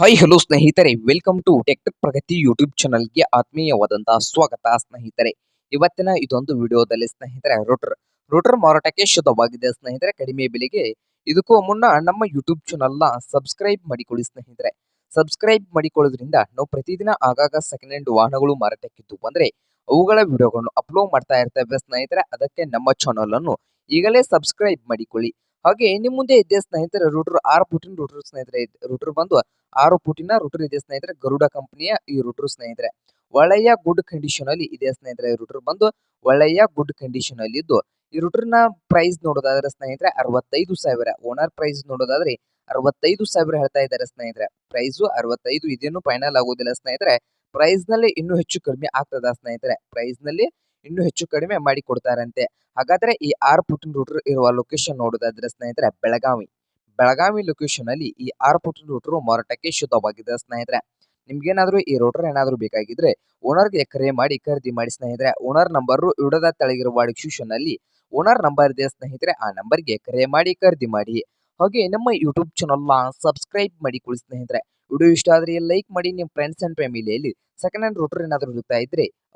Hi hello ಸ್ನೇಹಿತರೆ. Welcome to tech Pragati YouTube ಚಾನಲ್ಗೆ ಆತ್ಮೀಯವಾದಂತಹ ಸ್ವಾಗತ, ಸ್ನೇಹಿತರೆ. ಇವತ್ತಿನ ಇದೊಂದು ವಿಡಿಯೋದಲ್ಲಿ, ಸ್ನೇಹಿತರೆ, ರೋಟರ್ ರೋಟರ್ ಮಾರಾಟಕ್ಕೆ ಶುದ್ಧವಾಗಿದೆ, ಸ್ನೇಹಿತರೆ. ಕಡಿಮೆ ಬೆಲೆಗೆ ಇದಕ್ಕೂ ಮುನ್ನ ನಮ್ಮ ಯೂಟ್ಯೂಬ್ ಚಾನಲ್ನ ಸಬ್ಸ್ಕ್ರೈಬ್ ಮಾಡಿಕೊಳ್ಳಿ, ಸ್ನೇಹಿತರೆ. ಸಬ್ಸ್ಕ್ರೈಬ್ ಮಾಡಿಕೊಳ್ಳೋದ್ರಿಂದ ನಾವು ಪ್ರತಿದಿನ ಆಗಾಗ ಸೆಕೆಂಡ್ ಹ್ಯಾಂಡ್ ವಾಹನಗಳು ಮಾರಾಟಕ್ಕಿದ್ದು ಬಂದ್ರೆ ಅವುಗಳ ವಿಡಿಯೋಗಳನ್ನು ಅಪ್ಲೋಡ್ ಮಾಡ್ತಾ ಇರ್ತೇವೆ, ಸ್ನೇಹಿತರೆ. ಅದಕ್ಕೆ ನಮ್ಮ ಚಾನಲ್ ಅನ್ನು ಈಗಲೇ ಸಬ್ಸ್ಕ್ರೈಬ್ ಮಾಡಿಕೊಳ್ಳಿ. ಹಾಗೆ ನಿಮ್ಮ ಮುಂದೆ ಇದೆ ಸ್ನೇಹಿತರೆ ರೂಟರ್ ಆರು ಪುಟಿನ ರೂಟರ್ ಸ್ನೇಹಿತರೆ ರೂಟರ್ ಬಂದು ಆರು ಫುಟಿನ ರೂಟರ್ ಇದೆ ಸ್ನೇಹಿತರೆ, ಗರುಡ ಕಂಪನಿಯ ಈ ರೂಟರ್ ಸ್ನೇಹಿತರೆ. ಒಳ್ಳೆಯ ಗುಡ್ ಕಂಡೀಷನ್ ಅಲ್ಲಿ ಇದೆ ಸ್ನೇಹಿತರೆ ರೂಟರ್ ಬಂದು ಒಳ್ಳೆಯ ಗುಡ್ ಕಂಡೀಷನ್ ಅಲ್ಲಿ ಇದ್ದು, ಈ ರೂಟರ್ನ ಪ್ರೈಸ್ ನೋಡೋದಾದ್ರೆ ಸ್ನೇಹಿತರೆ ಅರವತ್ತೈದು ಸಾವಿರ ಓನರ್ ಪ್ರೈಸ್ ನೋಡೋದಾದ್ರೆ ಅರವತ್ತೈದು ಸಾವಿರ ಹೇಳ್ತಾ ಇದ್ದಾರೆ ಸ್ನೇಹಿತರೆ. ಪ್ರೈಸು ಅರವತ್ತೈದು, ಇದೇನು ಫೈನಲ್ ಆಗೋದಿಲ್ಲ ಸ್ನೇಹಿತರೆ. ಪ್ರೈಸ್ನಲ್ಲಿ ಇನ್ನೂ ಹೆಚ್ಚು ಕಡಿಮೆ ಆಗ್ತದ ಸ್ನೇಹಿತರೆ. ಪ್ರೈಸ್ನಲ್ಲಿ ಇನ್ನೂ ಹೆಚ್ಚು ಕಡಿಮೆ ಮಾಡಿ ಕೊಡ್ತಾರಂತೆ. ಹಾಗಾದ್ರೆ ಈ ಆರ್ ಪುಟಿನ್ ರೂಟರ್ ಇರುವ ಲೊಕೇಶನ್ ನೋಡೋದಾದ್ರೆ ಸ್ನೇಹಿತರೆ, ಬೆಳಗಾವಿ. ಬೆಳಗಾವಿ ಲೊಕೇಶನ್ ಅಲ್ಲಿ ಈ ಆರ್ ಪುಟಿನ್ ರೂಟರ್ ಮಾರಾಟಕ್ಕೆ ಶುದ್ಧವಾಗಿದೆ ಸ್ನೇಹಿತರೆ. ನಿಮ್ಗೇನಾದ್ರೂ ಈ ರೋಟರ್ ಏನಾದರೂ ಬೇಕಾಗಿದ್ರೆ ಓನರ್ಗೆ ಕರೆ ಮಾಡಿ, ಖರೀದಿ ಮಾಡಿ ಸ್ನೇಹಿತರೆ. ಓನರ್ ನಂಬರ್ ಇಡದ ತಳಗಿರುವ ಡಿಸ್ಕ್ರಿಪ್ಷನ್ ಅಲ್ಲಿ ಓನರ್ ನಂಬರ್ ಇದೆ ಸ್ನೇಹಿತರೆ. ಆ ನಂಬರ್ಗೆ ಕರೆ ಮಾಡಿ, ಖರೀದಿ ಮಾಡಿ. ಹಾಗೆ ನಮ್ಮ ಯೂಟ್ಯೂಬ್ ಚಾನಲ್ನ ಸಬ್ಸ್ಕ್ರೈಬ್ ಮಾಡಿ ಮಾಡಿಕೊಳ್ಳಿ ಸ್ನೇಹಿತರೆ. ವಿಡಿಯೋ ಇಷ್ಟ ಆದ್ರೆ ಲೈಕ್ ಮಾಡಿ ನಿಮ್ಮ ಫ್ರೆಂಡ್ಸ್ ಅಂಡ್ ಫ್ಯಾಮಿಲಿಯಲ್ಲಿ ಸೆಕೆಂಡ್ ಹ್ಯಾಂಡ್ ರೋಟರ್ ಏನಾದರೂ ಇರ್ತಾ ಇದ್ರೆ